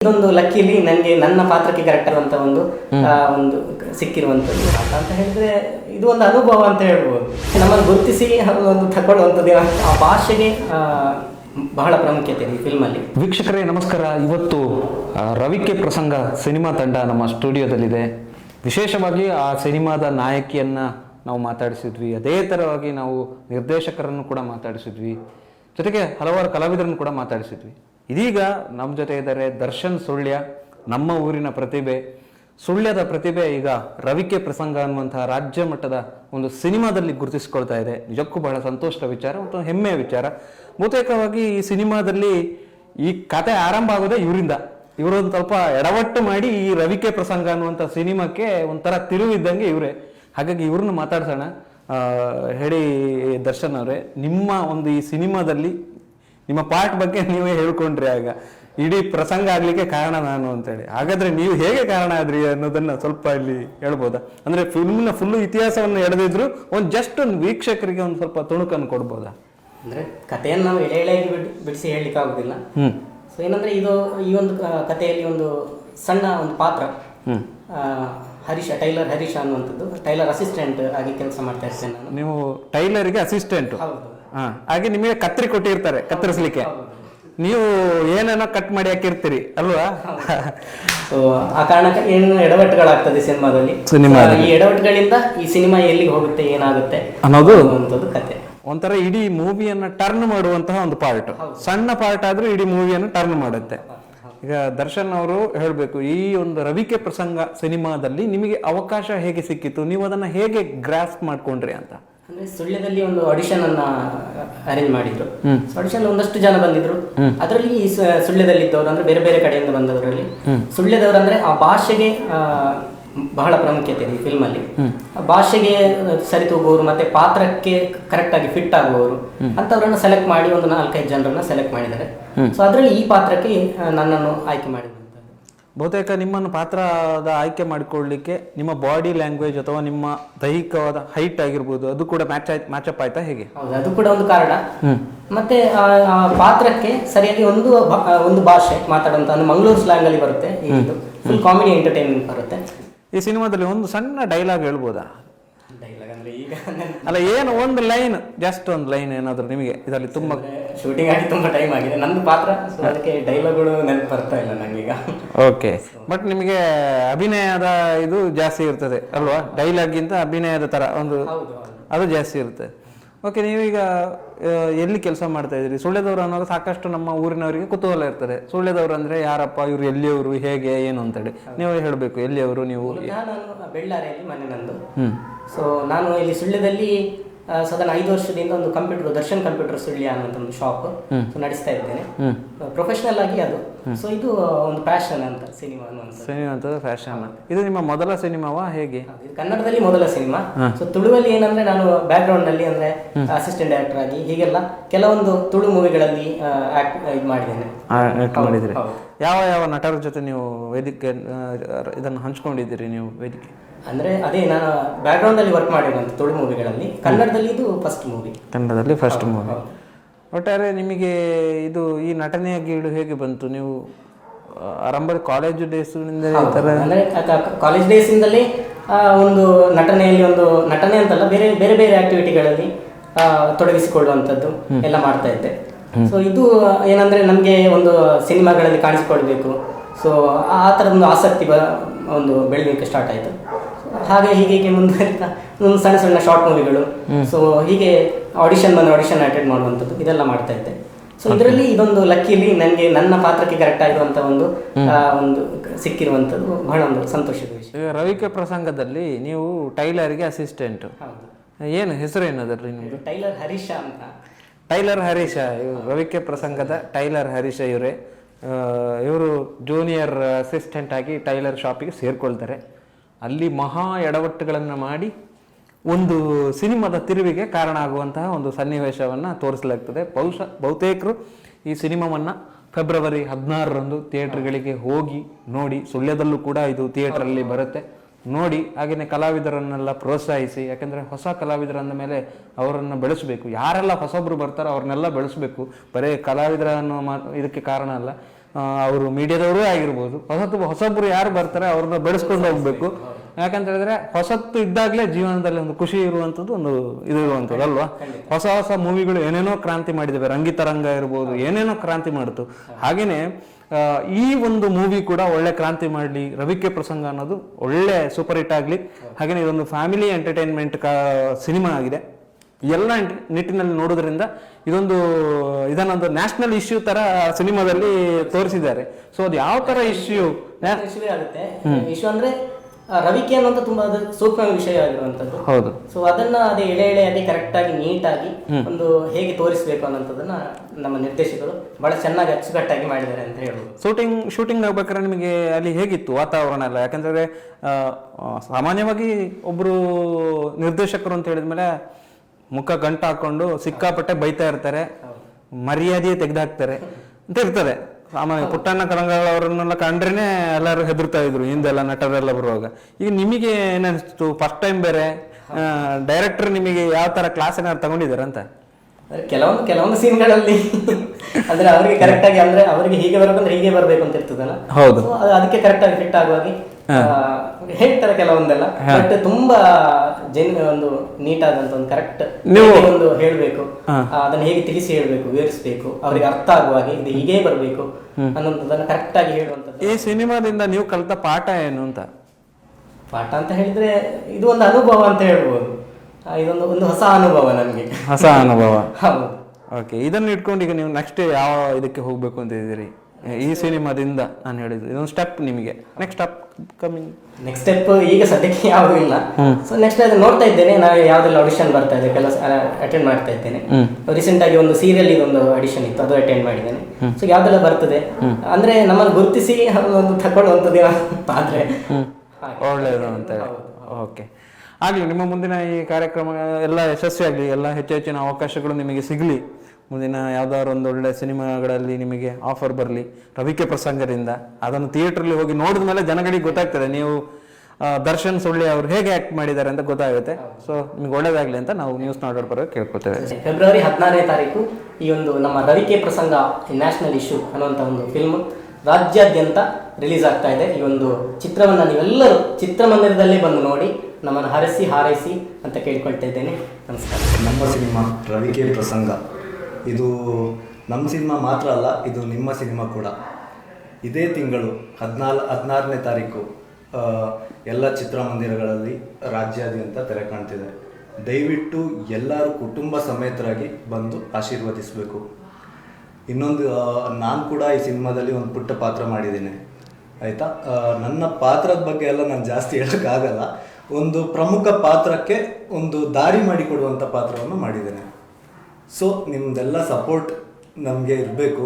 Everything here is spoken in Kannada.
ಇದೊಂದು ಲಕ್ಕಿಲಿ ನನಗೆ ನನ್ನ ಪಾತ್ರಕ್ಕೆ ಕರೆಕ್ಟ್ ಆಗುವಂತ ಒಂದು ಆ, ಒಂದು ಸಿಕ್ಕಿರುವಂಥದ್ದು. ಪಾತ್ರ ಅಂತ ಹೇಳಿದ್ರೆ ಇದು ಒಂದು ಅನುಭವ ಅಂತ ಹೇಳ್ಬೋದು. ನಮ್ಮನ್ನು ಗುರುತಿಸಿ ಒಂದು ತಗೊಳ್ಳುವಂಥದ್ದು ಆ ಭಾಷೆಗೆ ಆ, ಬಹಳ ಪ್ರಾಮುಖ್ಯತೆ ಇದೆ ಈ ಫಿಲ್ಮಲ್ಲಿ. ವೀಕ್ಷಕರೇ ನಮಸ್ಕಾರ. ಇವತ್ತು ಆ, ರವಿಕೆ ಪ್ರಸಂಗ ಸಿನಿಮಾ ತಂಡ ನಮ್ಮ ಸ್ಟುಡಿಯೋದಲ್ಲಿದೆ. ವಿಶೇಷವಾಗಿ ಆ ಸಿನಿಮಾದ ನಾಯಕಿಯನ್ನ ನಾವು ಮಾತಾಡಿಸಿದ್ವಿ. ಅದೇ ಥರವಾಗಿ ನಾವು ನಿರ್ದೇಶಕರನ್ನು ಕೂಡ ಮಾತಾಡಿಸಿದ್ವಿ. ಜೊತೆಗೆ ಹಲವಾರು ಕಲಾವಿದರನ್ನು ಕೂಡ ಮಾತಾಡಿಸಿದ್ವಿ. ಇದೀಗ ನಮ್ಮ ಜೊತೆ ಇದ್ದಾರೆ ದರ್ಶನ್ ಸುಳ್ಯ, ನಮ್ಮ ಊರಿನ ಪ್ರತಿಭೆ. ಸುಳ್ಯದ ಪ್ರತಿಭೆ ಈಗ ರವಿಕೆ ಪ್ರಸಂಗ ಅನ್ನುವಂತಹ ರಾಜ್ಯ ಮಟ್ಟದ ಒಂದು ಸಿನಿಮಾದಲ್ಲಿ ಗುರುತಿಸಿಕೊಳ್ತಾ ಇದೆ. ನಿಜಕ್ಕೂ ಬಹಳ ಸಂತೋಷದ ವಿಚಾರ ಮತ್ತು ಹೆಮ್ಮೆಯ ವಿಚಾರ. ಬಹುತೇಕವಾಗಿ ಈ ಸಿನಿಮಾದಲ್ಲಿ ಈ ಕತೆ ಆರಂಭ ಆಗೋದೇ ಇವರಿಂದ. ಇವರೊಂದು ಸ್ವಲ್ಪ ಎಡವಟ್ಟು ಮಾಡಿ ಈ ರವಿಕೆ ಪ್ರಸಂಗ ಅನ್ನುವಂಥ ಸಿನಿಮಾಕ್ಕೆ ಒಂಥರ ತಿರುವಿದ್ದಂಗೆ ಇವರೇ. ಹಾಗಾಗಿ ಇವ್ರನ್ನ ಮಾತಾಡ್ಸೋಣ. ಹೇಳಿ ದರ್ಶನ್ ಅವರೇ, ನಿಮ್ಮ ಒಂದು ಈ ಸಿನಿಮಾದಲ್ಲಿ ನಿಮ್ಮ ಪಾರ್ಟ್ ಬಗ್ಗೆ ನೀವೇ ಹೇಳ್ಕೊಂಡ್ರಿ ಆಗ ಇಡೀ ಪ್ರಸಂಗ ಆಗ್ಲಿಕ್ಕೆ ಕಾರಣ ನಾನು ಅಂತೇಳಿ. ಹಾಗಾದ್ರೆ ನೀವು ಹೇಗೆ ಕಾರಣ ಆದ್ರಿ ಅನ್ನೋದನ್ನ ಸ್ವಲ್ಪ ಇಲ್ಲಿ ಹೇಳ್ಬೋದಾ? ಅಂದ್ರೆ ಫಿಲ್ಮ್ನ ಫುಲ್ ಇತಿಹಾಸವನ್ನು ಎಳೆದಿದ್ರು ಒಂದು ಜಸ್ಟ್ ಒಂದು ವೀಕ್ಷಕರಿಗೆ ಒಂದು ಸ್ವಲ್ಪ ತುಣುಕನ್ನು ಕೊಡ್ಬೋದಾ? ಅಂದ್ರೆ ಕಥೆಯನ್ನು ನಾವು ಎಳೆ ಎಳೆ ಬಿಡ್ ಬಿಡಿಸಿ ಹೇಳಲಿಕ್ಕೆ ಆಗುದಿಲ್ಲ. ಸೊ ಏನಂದ್ರೆ ಇದು ಈ ಒಂದು ಕಥೆಯಲ್ಲಿ ಒಂದು ಸಣ್ಣ ಒಂದು ಪಾತ್ರ. ಹರೀಶ ಟೈಲರ್ ಹರೀಶ ಅನ್ನುವಂಥದ್ದು. ಟೈಲರ್ ಅಸಿಸ್ಟೆಂಟ್ ಆಗಿ ಕೆಲಸ ಮಾಡ್ತಾ ಇರ್ತೇನೆ ನಾನು. ನೀವು ಟೈಲರ್ಗೆ ಅಸಿಸ್ಟೆಂಟ್ ಹೌದು. ಹಾ. ಹಾಗೆ ನಿಮಗೆ ಕತ್ತರಿ ಕೊಟ್ಟಿರ್ತಾರೆ ಕತ್ತರಿಸ್ಲಿಕ್ಕೆ. ನೀವು ಏನೇನೋ ಕಟ್ ಮಾಡಿ ಹಾಕಿರ್ತೀರಿ ಅಲ್ವಾ? ಸೊ ಆ ಕಾರಣಕ್ಕೆ ಏನು ಎಡವಟ್ಟುಗಳಾಗ್ತದೆ ಸಿನಿಮಾದಲ್ಲಿ. ಸಿನಿಮಾ ಈ ಎಡವಟ್ಟುಗಳಿಂದ ಈ ಸಿನಿಮಾ ಎಲ್ಲಿಗೆ ಹೋಗುತ್ತೆ ಏನಾಗುತ್ತೆ ಅನ್ನೋದು ಅನ್ನುವಂಥದ್ದು ಕತೆ. ಒಂಥರ ಇಡೀ ಮೂವಿಯನ್ನ ಟರ್ನ್ ಮಾಡುವಂತಹ ಒಂದು ಪಾರ್ಟ್ ಸಣ್ಣ ಪಾರ್ಟ್ ಆದ್ರೂ ಇಡೀ ಮೂವಿಯನ್ನು ಟರ್ನ್ ಮಾಡುತ್ತೆ. ಈಗ ದರ್ಶನ್ ಅವರು ಹೇಳಬೇಕು ಈ ಒಂದು ರವಿಕೆ ಪ್ರಸಂಗ ಸಿನಿಮಾದಲ್ಲಿ ನಿಮಗೆ ಅವಕಾಶ ಹೇಗೆ ಸಿಕ್ಕಿತು ನೀವು ಅದನ್ನ ಹೇಗೆ ಗ್ರಾಸ್ಪ್ ಮಾಡ್ಕೊಂಡ್ರಿ ಅಂತ. ಅಂದ್ರೆ ಸುಳ್ಯದಲ್ಲಿ ಒಂದು ಆಡಿಷನ್ ಅನ್ನ ಅರೇಂಜ್ ಮಾಡಿದ್ರು. ಆಡಿಷನ್ ಒಂದಷ್ಟು ಜನ ಬಂದಿದ್ರು. ಅದರಲ್ಲಿ ಈ ಸುಳ್ಳ್ಯದಲ್ಲಿ ಇದ್ದವರು ಅಂದ್ರೆ ಬೇರೆ ಬೇರೆ ಕಡೆಯಿಂದ ಬಂದವರಲ್ಲಿ ಸುಳ್ಯದವರು ಅಂದ್ರೆ ಆ ಭಾಷೆಗೆ ಬಹಳ ಪ್ರಾಮುಖ್ಯತೆ ಇದೆ ಈ ಫಿಲ್ಮ್ ಅಲ್ಲಿ. ಆ ಭಾಷೆಗೆ ಸರಿತೂಗುವವರು ಮತ್ತೆ ಪಾತ್ರಕ್ಕೆ ಕರೆಕ್ಟ್ ಆಗಿ ಫಿಟ್ ಆಗುವವರು ಅಂತವರನ್ನ ಸೆಲೆಕ್ಟ್ ಮಾಡಿ ಒಂದು ನಾಲ್ಕೈದು ಜನರನ್ನ ಸೆಲೆಕ್ಟ್ ಮಾಡಿದ್ದಾರೆ. ಸೊ ಅದರಲ್ಲಿ ಈ ಪಾತ್ರಕ್ಕೆ ನನ್ನನ್ನು ಆಯ್ಕೆ ಮಾಡಿದಂಥದ್ದು ಬಹುತೇಕ ನಿಮ್ಮನ್ನು ಪಾತ್ರದ ಆಯ್ಕೆ ಮಾಡಿಕೊಳ್ಳಲಿಕ್ಕೆ ನಿಮ್ಮ ಬಾಡಿ ಲ್ಯಾಂಗ್ವೇಜ್ ಅಥವಾ ನಿಮ್ಮ ದೈಹಿಕವಾದ ಹೈಟ್ ಆಗಿರ್ಬೋದು ಅದು ಕೂಡ ಮ್ಯಾಚ್ ಆಯ್ತು ಮ್ಯಾಚಪ್ ಆಯ್ತಾ ಹೇಗೆ? ಹೌದು ಅದು ಕೂಡ ಒಂದು ಕಾರಣ. ಮತ್ತೆ ಆ ಆ ಪಾತ್ರಕ್ಕೆ ಸರಿಯಾಗಿ ಒಂದು ಭಾ- ಒಂದು ಭಾಷೆ ಮಾತಾಡುವಂತ ಒಂದು ಮಂಗಳೂರು ಸ್ಲ್ಯಾಂಗ್ ಅಲ್ಲಿ ಬರುತ್ತೆ ಇದು. ಫುಲ್ ಕಾಮಿಡಿ ಎಂಟರ್ಟೈನ್ಮೆಂಟ್ ಬರುತ್ತೆ. ಈ ಸಿನಿಮಾದಲ್ಲಿ ಒಂದು ಸಣ್ಣ ಡೈಲಾಗ್ ಹೇಳ್ಬೋದಾ? ಡೈಲಾಗ್ ಅಂದ್ರೆ ಈಗ ಅಲ್ಲ ಏನು ಒಂದು ಲೈನ್ ಜಸ್ಟ್ ಒಂದು ಲೈನ್ ಏನಾದರೂ ನಿಮಗೆ ಇದರಲ್ಲಿ ತುಂಬಾ ಶೂಟಿಂಗ್ ಆಗಿ ತುಂಬಾ ಟೈಮ್ ಆಗಿದೆ. ನಂದು ಪಾತ್ರ ಸೊ ಅದಕ್ಕೆ ಡೈಲಾಗ್ಗಳು ನೆನಪು ಬರ್ತಾ ಇಲ್ಲ ನಂಗೀಗ. ಓಕೆ ಬಟ್ ನಿಮಗೆ ಅಭಿನಯದ ಇದು ಜಾಸ್ತಿ ಇರ್ತದೆ ಅಲ್ವಾ? ಡೈಲಾಗ್ಗಿಂತ ಅಭಿನಯದ ತರ ಒಂದು ಅದು ಜಾಸ್ತಿ ಇರುತ್ತೆ. ಓಕೆ ನೀವೀಗ ಎಲ್ಲಿ ಕೆಲಸ ಮಾಡ್ತಾ ಇದ್ದೀರಿ? ಸುಳ್ಳ್ಯದವರು ಅನ್ನೋದು ಸಾಕಷ್ಟು ನಮ್ಮ ಊರಿನವರಿಗೆ ಕುತೂಹಲ ಇರ್ತದೆ. ಸುಳ್ಳ್ಯದವರು ಅಂದ್ರೆ ಯಾರಪ್ಪ ಇವರು ಎಲ್ಲಿಯವರು ಹೇಗೆ ಏನು ಅಂತೇಳಿ. ನೀವು ಹೇಳಬೇಕು ಎಲ್ಲಿಯವರು ನೀವು? ನಾನು ಬೆಳ್ಳಾರಿಯಲ್ಲಿ ಮನೆ ನಂದು. ಸೊ ನಾನು ಇಲ್ಲಿ ಸುಳ್ಯದಲ್ಲಿ ಸಾಧಾರಣ ಐದು ವರ್ಷದಿಂದ ಒಂದು ಕಂಪ್ಯೂಟರ್ ದರ್ಶನ್ ಕಂಪ್ಯೂಟರ್ ಸುಳ್ಯ ಅನ್ನೋ ಒಂದು ಶಾಪ್ ನಡೆಸ್ತಾ ಇದ್ದೇನೆ. ಪ್ರೊಫೆಷನಲ್ ಆಗಿ ಅದು. ಸೊ ಇದು ಒಂದು ಪ್ಯಾಷನ್ ಅಂತ ಸಿನಿಮಾ ಸಿನಿಮಾ ಅಂತ ಫ್ಯಾಷನ್ ಇದು ನಿಮ್ಮ ಮೊದಲ ಸಿನಿಮಾವಾ ಹೇಗೆ? ಕನ್ನಡದಲ್ಲಿ ಮೊದಲ ಸಿನಿಮಾ ಸೊ ತುಳುವಲ್ಲಿ ಏನಂದ್ರೆ ನಾನು ಬ್ಯಾಕ್ ಗ್ರೌಂಡ್ನಲ್ಲಿ ಅಂದ್ರೆ ಅಸಿಸ್ಟೆಂಟ್ ಡೈರೆಕ್ಟರ್ ಆಗಿ ಹೀಗೆಲ್ಲ ಕೆಲವೊಂದು ತುಳು ಮೂವಿಗಳಲ್ಲಿ ಆಕ್ಟ್ ಇದು ಮಾಡಿದ್ದೇನೆ. ಮಾಡಿದ್ರಿ ಯಾವ ಯಾವ ನಟರ ಜೊತೆ ನೀವು ವೇದಿಕೆ ಇದನ್ನು ಹಂಚ್ಕೊಂಡಿದ್ದೀರಿ ನೀವು ವೇದಿಕೆ? ಅಂದ್ರೆ ಅದೇ ನಾನು ಬ್ಯಾಕ್ ಗ್ರೌಂಡ್ ಅಲ್ಲಿ ವರ್ಕ್ ಮಾಡಿರುವಂತ ತುಳು ಮೂವಿಗಳಲ್ಲಿ ಕನ್ನಡದಲ್ಲಿ ಇದು ಫಸ್ಟ್ ಮೂವಿ ಕನ್ನಡದಲ್ಲಿ ಫಸ್ಟ್ ಮೂವಿ ಒಟ್ಟಾರೆ ನಿಮಗೆ ಇದು ಈ ನಟನೆಯ ಗೀಳು ಹೇಗೆ ಬಂತು? ನೀವು ಆರಂಭದ ಕಾಲೇಜು ಡೇಸ್ನಿಂದ ಈ ಥರ ಅಂದ್ರೆ ಕಾಲೇಜ್ ಡೇಸ್ ಇಂದಲೇ ಆ, ಒಂದು ನಟನೆಯಲ್ಲಿ ಒಂದು ನಟನೆ ಅಂತಲ್ಲ ಬೇರೆ ಬೇರೆ ಬೇರೆ ಆಕ್ಟಿವಿಟಿಗಳಲ್ಲಿ ತೊಡಗಿಸಿಕೊಳ್ಳುವಂಥದ್ದು ಎಲ್ಲ ಮಾಡ್ತಾ ಇದ್ದೆ. ಸೊ ಇದು ಏನಂದ್ರೆ ನಮಗೆ ಒಂದು ಸಿನಿಮಾಗಳಲ್ಲಿ ಕಾಣಿಸ್ಕೊಳ್ಬೇಕು ಸೊ ಆ ಥರದೊಂದು ಒಂದು ಆಸಕ್ತಿ ಬ ಒಂದು ಬೆಳಿಲಿಕ್ಕೆ ಸ್ಟಾರ್ಟ್ ಆಯಿತು. ಹಾಗೆ ಹೀಗೆ ಹೀಗೆ ಮುಂದುವರಿತಾ ಒಂದು ಸಣ್ಣ ಸಣ್ಣ ಶಾರ್ಟ್ ಮೂವಿಗಳು ಸೊ ಹೀಗೆ ಆಡಿಷನ್ ಬಂದು ಆಡಿಷನ್ ಅಟೆಂಡ್ ಮಾಡುವಂಥದ್ದು ಇದೆಲ್ಲ ಮಾಡ್ತಾ ಇದ್ದೆ. ಸೊ ಇದರಲ್ಲಿ ಇದೊಂದು ಲಕ್ಕಿಲಿ ನನಗೆ ನನ್ನ ಪಾತ್ರಕ್ಕೆ ಕರೆಕ್ಟ್ ಆಗಿರುವಂತ ಒಂದು ಒಂದು ಸಿಕ್ಕಿರುವಂಥದ್ದು ಬಹಳ ಒಂದು ಸಂತೋಷದ ವಿಷಯ. ಈಗ ರವಿಕೆ ಪ್ರಸಂಗದಲ್ಲಿ ನೀವು ಟೈಲರ್ಗೆ ಅಸಿಸ್ಟೆಂಟ್ ಏನು ಹೆಸರು ಏನದರಿ ನಿಮ್ದು? ಟೈಲರ್ ಹರೀಶ ಅಂತ. ಟೈಲರ್ ಹರೀಶ ಇವ್ರು ರವಿಕೆ ಪ್ರಸಂಗದ ಟೈಲರ್ ಹರೀಶ ಇವರೇ. ಇವರು ಜೂನಿಯರ್ ಅಸಿಸ್ಟೆಂಟ್ ಆಗಿ ಟೈಲರ್ ಶಾಪಿಗೆ ಸೇರ್ಕೊಳ್ತಾರೆ. ಅಲ್ಲಿ ಮಹಾ ಎಡವಟ್ಟುಗಳನ್ನು ಮಾಡಿ ಒಂದು ಸಿನಿಮಾದ ತಿರುವಿಗೆ ಕಾರಣ ಆಗುವಂತಹ ಒಂದು ಸನ್ನಿವೇಶವನ್ನು ತೋರಿಸಲಾಗ್ತದೆ. ಬಹುಶಃ, ಬಹುತೇಕರು ಈ ಸಿನಿಮಾವನ್ನು ಫೆಬ್ರವರಿ ಹದಿನಾರರಂದು ಥಿಯೇಟರ್ಗಳಿಗೆ ಹೋಗಿ ನೋಡಿ, ಸುಳ್ಯದಲ್ಲೂ ಕೂಡ ಇದು ಥಿಯೇಟ್ರಲ್ಲಿ ಬರುತ್ತೆ. ನೋಡಿ, ಹಾಗೆಯೇ ಕಲಾವಿದರನ್ನೆಲ್ಲ ಪ್ರೋತ್ಸಾಹಿಸಿ, ಯಾಕೆಂದರೆ ಹೊಸ ಕಲಾವಿದರಂದ ಮೇಲೆ ಅವರನ್ನು ಬೆಳೆಸಬೇಕು. ಯಾರೆಲ್ಲ ಹೊಸೊಬ್ಬರು ಬರ್ತಾರೋ ಅವ್ರನ್ನೆಲ್ಲ ಬೆಳೆಸಬೇಕು. ಬರೀ ಕಲಾವಿದರ ಅನ್ನೋ ಮಾ, ಇದಕ್ಕೆ ಕಾರಣ ಅಲ್ಲ. ಅವರು ಮೀಡಿಯಾದವರು ಆಗಿರ್ಬೋದು. ಹೊಸತು ಹೊಸಬ್ರು ಯಾರು ಬರ್ತಾರೆ ಅವ್ರನ್ನ ಬೆಳೆಸ್ಕೊಂಡು ಹೋಗ್ಬೇಕು. ಯಾಕಂತ ಹೇಳಿದ್ರೆ ಹೊಸತ್ತು ಇದ್ದಾಗಲೇ ಜೀವನದಲ್ಲಿ ಒಂದು ಖುಷಿ ಇರುವಂಥದ್ದು ಒಂದು ಇದು ಇರುವಂಥದ್ದು ಅಲ್ವಾ? ಹೊಸ ಹೊಸ ಮೂವಿಗಳು ಏನೇನೋ ಕ್ರಾಂತಿ ಮಾಡಿದ್ದಾವೆ ರಂಗಿತರಂಗ ಇರ್ಬೋದು ಏನೇನೋ ಕ್ರಾಂತಿ ಮಾಡಿತು. ಹಾಗೇನೆ ಈ ಒಂದು ಮೂವಿ ಕೂಡ ಒಳ್ಳೆ ಕ್ರಾಂತಿ ಮಾಡಲಿ ರವಿಕೆ ಪ್ರಸಂಗ ಅನ್ನೋದು ಒಳ್ಳೆ ಸೂಪರ್ ಹಿಟ್ ಆಗಲಿ. ಹಾಗೆಯೇ ಇದೊಂದು ಫ್ಯಾಮಿಲಿ ಎಂಟರ್ಟೈನ್ಮೆಂಟ್ ಕಾ ಸಿನಿಮಾ ಆಗಿದೆ. ಎಲ್ಲ ನಿಟ್- ನಿಟ್ಟಿನಲ್ಲಿ ನೋಡೋದ್ರಿಂದ ಇದೊಂದು ಇದನ್ನೊಂದು ನ್ಯಾಷನಲ್ ಇಶ್ಯೂ ತರ ಸಿನಿಮಾದಲ್ಲಿ ತೋರಿಸಿದ್ದಾರೆ. ಸೊ ಅದು ಯಾವ ತರ ಇಶ್ಯೂ ಇಶ್ಯೂ ಆಗುತ್ತೆ. ಇಶ್ಯೂ ಅಂದ್ರೆ ರವಿಕೆ ಅನ್ನೋದು ತುಂಬಾ ಅದು ಸೂಕ್ಷ್ಮ ವಿಷಯ ಆಗಿರುವಂತದ್ದು ಹೌದು. ಸೊ ಅದನ್ನ ಅದೇ ಎಳೆ ಎಳೆ ಅದೇ ಕರೆಕ್ಟ್ ಆಗಿ ನೀಟಾಗಿ ಒಂದು ಹೇಗೆ ತೋರಿಸಬೇಕು ಅನ್ನೋಂಥದ್ದನ್ನ ನಮ್ಮ ನಿರ್ದೇಶಕರು ಬಹಳ ಚೆನ್ನಾಗಿ ಅಚ್ಚುಕಟ್ಟಾಗಿ ಮಾಡಿದ್ದಾರೆ ಅಂತ ಹೇಳ್ಬೋದು. ಶೂಟಿಂಗ್ ಶೂಟಿಂಗ್ ಆಗ್ಬೇಕಾದ್ರೆ ನಿಮಗೆ ಅಲ್ಲಿ ಹೇಗಿತ್ತು ವಾತಾವರಣ ಎಲ್ಲ? ಯಾಕಂದ್ರೆ ಸಾಮಾನ್ಯವಾಗಿ ಒಬ್ರು ನಿರ್ದೇಶಕರು ಅಂತ ಹೇಳಿದ್ಮೇಲೆ ಮುಖ ಗಂಟು ಹಾಕೊಂಡು ಸಿಕ್ಕಾಪಟ್ಟೆ ಬೈತಾ ಇರ್ತಾರೆ. ಮರ್ಯಾದೆ ತೆಗೆದಾಕ್ತಾರೆ. ಅಂತ ಇರ್ತದೆ. ಸಾಮಾನ್ಯ ಪುಟ್ಟಣ್ಣ ಅವರನ್ನೆಲ್ಲ ಕಂಡ್ರೇನೆ ಎಲ್ಲರೂ ಹೆದರ್ತಾ ಇದ್ರು ಹಿಂದೆಲ್ಲ ನಟರೆಲ್ಲ ಬರುವಾಗ. ಈಗ ನಿಮಗೆ ಏನಿಸ್ತು? ಫಸ್ಟ್ ಟೈಮ್ ಬೇರೆ ಡೈರೆಕ್ಟರ್ ನಿಮಗೆ ಯಾವ ತರ ಕ್ಲಾಸ್ ಏನಾದ್ರು ತಗೊಂಡಿದ್ದಾರೆ ಅಂತ? ಕೆಲವೊಂದು ಕೆಲವೊಂದು ಸೀನ್ಗಳಲ್ಲಿ ಅಂದ್ರೆ ಅವರಿಗೆ ಕರೆಕ್ಟ್ ಆಗಿ ಅಂದ್ರೆ ಅವರಿಗೆ ಹೀಗೆ ಬರ್ಬೇಕಂದ್ರೆ ಹೀಗೆ ಬರ್ಬೇಕು ಅಂತ ಇರ್ತದಲ್ಲ? ಹೌದು. ಅದಕ್ಕೆ ಕರೆಕ್ಟ್ ಆಗಿ ಫಿಟ್ ಆಗುವಾಗಿ ಹೇಳ್ತಾರೆ ಕೆಲವೊಂದೆಲ್ಲ ಬಟ್ ತುಂಬಾ ಜೆನ್ ಒಂದು ನೀಟ್ ಆದಂತ ಒಂದು ಕರೆಕ್ಟ್ ನೀವು- ಒಂದು ಹೇಳ್ಬೇಕು ಅದನ್ನ ಹೇಗೆ ತಿಳಿಸಿ ಹೇಳ್ಬೇಕು ವಿವರಿಸಬೇಕು ಅವ್ರಿಗೆ ಅರ್ಥ ಆಗುವ ಹಾಗೆ ಇದು ಹೀಗೆ ಬರ್ಬೇಕು ಅನ್ನೋದನ್ನ ಕರೆಕ್ಟ್ ಆಗಿ ಹೇಳುವಂತದ್ದು ಈ ಸಿನಿಮಾದಿಂದ ನೀವು ಕಲಿತ ಪಾಠ ಏನು ಅಂತ? ಪಾಠ ಅಂತ ಹೇಳಿದ್ರೆ ಇದು ಒಂದು ಅನುಭವ ಅಂತ ಹೇಳ್ಬೋದು. ಇದೊಂದು ಒಂದು ಹೊಸ ಅನುಭವ ನಮಗೆ. ಹೊಸ ಅನುಭವ. ಹೌದು. ಓಕೆ ಇದನ್ನ ಇಟ್ಕೊಂಡು ಈಗ ನೀವು ನೆಕ್ಸ್ಟ್ ಯಾವ ಇದಕ್ಕೆ ಹೋಗ್ಬೇಕು ಅಂತ ಇದ್ದೀರಿ? ಈ ಸಿನಿಮಾದಿಂದ ನಾನು ಹೇಳಿದ್ದು. ಇದೊಂದು ಸ್ಟೆಪ್ ನಿಮಗೆ. Next step coming next step ಈಗ ಸದ್ಯಕ್ಕೆ ಯಾವುದೂ ಇಲ್ಲ. ಸೊ ನೆಕ್ಸ್ಟ್ ಅದು ನೋಡ್ತಾ ಇದ್ದೇನೆ. ನಾವು ಯಾವ್ದೆಲ್ಲ ಆಡಿಷನ್ ಬರ್ತಾ ಇದೆ ಕೆಲಸ ಅಟೆಂಡ್ ಮಾಡ್ತಾ ಇದ್ದೇನೆ. ರೀಸೆಂಟ್ ಆಗಿ ಒಂದು ಸೀರಿಯಲ್ ಒಂದು ಆಡಿಷನ್ ಇತ್ತು. ಅದು ಅಟೆಂಡ್ ಮಾಡಿದ್ದೇನೆ. ಸೊ ಯಾವ್ದೆಲ್ಲ ಬರ್ತದೆ? ಅಂದ್ರೆ ನಮ್ಮನ್ನು ಗುರುತಿಸಿ ಒಂದು ತಗೊಳ್ಳುವಂಥದ್ದು ಆದ್ರೆ. ಒಳ್ಳೆಯದು ಅಂತ ಓಕೆ ಆಗಲಿ ನಿಮ್ಮ ಮುಂದಿನ ಈ ಕಾರ್ಯಕ್ರಮ ಎಲ್ಲ ಯಶಸ್ವಿ ಆಗಲಿ ಎಲ್ಲ ಹೆಚ್ಚು ಹೆಚ್ಚಿನ ಅವಕಾಶಗಳು ನಿಮಗೆ ಸಿಗಲಿ. ಮುಂದಿನ ಯಾವ್ದಾದ್ರು ಒಂದು ಒಳ್ಳೆ ಸಿನಿಮಾಗಳಲ್ಲಿ ನಿಮಗೆ ಆಫರ್ ಬರಲಿ ರವಿಕೆ ಪ್ರಸಂಗದಿಂದ. ಅದನ್ನು ಥಿಯೇಟ್ರಲ್ಲಿ ಹೋಗಿ ನೋಡಿದ ಮೇಲೆ ಜನಗಳಿಗೆ ಗೊತ್ತಾಗ್ತದೆ ನೀವು ದರ್ಶನ್ ಸುಳ್ಳಿ ಅವರು ಹೇಗೆ ಆಕ್ಟ್ ಮಾಡಿದ್ದಾರೆ ಅಂತ ಗೊತ್ತಾಗುತ್ತೆ. ಸೊ ನಿಮ್ಗೆ ಒಳ್ಳೇದಾಗಲಿ ಅಂತ ನಾವು ನ್ಯೂಸ್ ನೋಡೋರ್ ಬರೋ ಕೇಳ್ಕೊತೇವೆ. ಫೆಬ್ರವರಿ ಹದಿನಾರನೇ ತಾರೀಕು ಈ ಒಂದು ನಮ್ಮ ರವಿಕೆ ಪ್ರಸಂಗ ನ್ಯಾಷನಲ್ ಇಶ್ಯೂ ಅನ್ನುವಂಥ ಒಂದು ಫಿಲ್ಮ್ ರಾಜ್ಯಾದ್ಯಂತ ರಿಲೀಸ್ ಆಗ್ತಾ ಇದೆ. ಈ ಒಂದು ಚಿತ್ರವನ್ನು ನೀವೆಲ್ಲರೂ ಚಿತ್ರಮಂದಿರದಲ್ಲೇ ಬಂದು ನೋಡಿ ನಮ್ಮನ್ನು ಹರಸಿ ಹಾರೈಸಿ ಅಂತ ಕೇಳ್ಕೊಳ್ತಾ ಇದ್ದೇನೆ. ನಮಸ್ಕಾರ. ನಮ್ಮ ಸಿನಿಮಾ ರವಿಕೆ ಪ್ರಸಂಗ. ಇದು ನಮ್ಮ ಸಿನಿಮಾ ಮಾತ್ರ ಅಲ್ಲ, ಇದು ನಿಮ್ಮ ಸಿನಿಮಾ ಕೂಡ. ಇದೇ ತಿಂಗಳು ಹದಿನಾಲ್, ಹದಿನಾರನೇ ತಾರೀಕು ಎಲ್ಲ ಚಿತ್ರಮಂದಿರಗಳಲ್ಲಿ ರಾಜ್ಯಾದ್ಯಂತ ತೆರೆ ಕಾಣ್ತಿದೆ. ದಯವಿಟ್ಟು ಎಲ್ಲರೂ ಕುಟುಂಬ ಸಮೇತರಾಗಿ ಬಂದು ಆಶೀರ್ವದಿಸಬೇಕು. ಇನ್ನೊಂದು ನಾನು ಕೂಡ ಈ ಸಿನಿಮಾದಲ್ಲಿ ಒಂದು ಪುಟ್ಟ ಪಾತ್ರ ಮಾಡಿದ್ದೀನಿ. ಆಯಿತಾ? ನನ್ನ ಪಾತ್ರದ ಬಗ್ಗೆ ಎಲ್ಲ ನಾನು ಜಾಸ್ತಿ ಹೇಳೋಕ್ಕಾಗಲ್ಲ. ಒಂದು ಪ್ರಮುಖ ಪಾತ್ರಕ್ಕೆ ಒಂದು ದಾರಿ ಮಾಡಿಕೊಡುವಂಥ ಪಾತ್ರವನ್ನು ಮಾಡಿದ್ದೇನೆ. ಸೊ ನಿಮ್ಮದೆಲ್ಲ ಸಪೋರ್ಟ್ ನಮಗೆ ಇರಬೇಕು.